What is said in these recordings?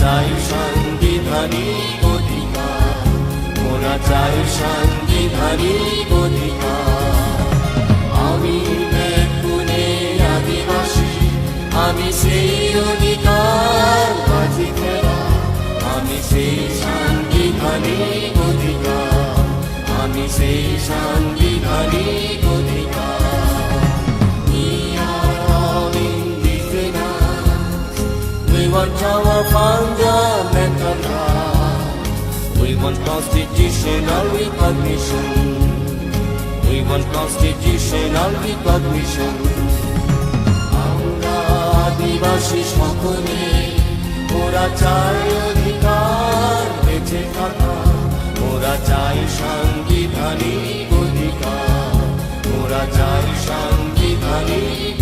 চাই সাংবিধানিক অধিকার। ওরা চাই সাংবিধানিক অধিকার। আমি পুনে আদিবাসী, আমি সেই অধিকার বাজি খেলা। আমি সেই সাংবিধানিক অধিকার। আমি সেই সাংবিধানিক Want our fundamental. We want constitutional recognition. We want constitutional recognition. আমরা আদিবাসী সকলে ওরা চাই অধিকার বেঁচে থাকা ওরা চাই সাংবিধানিক অধিকার ওরা চাই সাংবিধানিক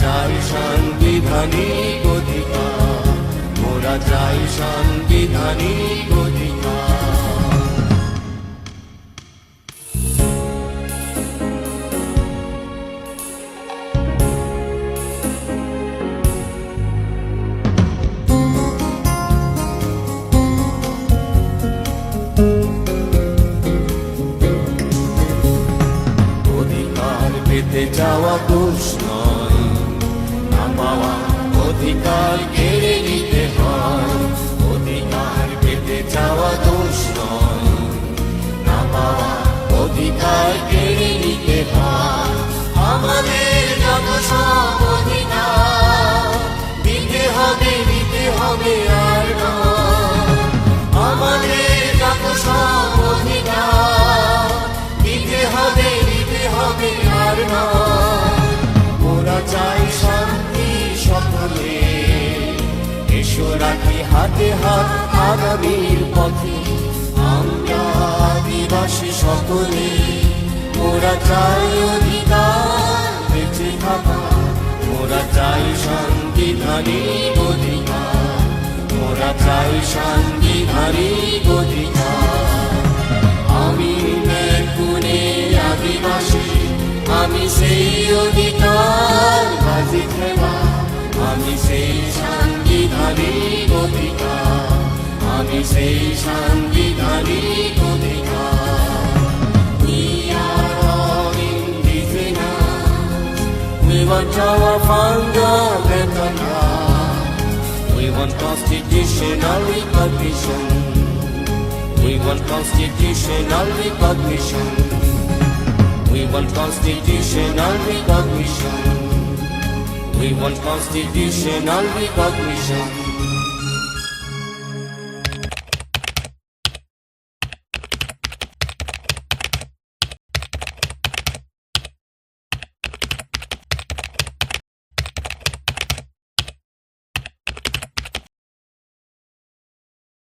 চাই সাংবিধানিক অধিকার ওরা চাই সাংবিধানিক পেতে যাওয়া দোষ এসো রাখি হাতে হাত আগামীর পথে। আমরা আদিবাসী সকলে। ওরা চাই অধিকার বেঁচে থাকা। ওরা চাই অধিকার চাই সাংবিধানিক অধিকার আমি পুনে আদিবাসী, আমি সেই অধিকার বাজি খেলা আমি সেই সাংবিধানিক অধিকার আমি সেই are all indigenous. We want our rights. We want constitutional recognition. We want constitutional recognition. We want constitutional recognition. We want constitutional recognition.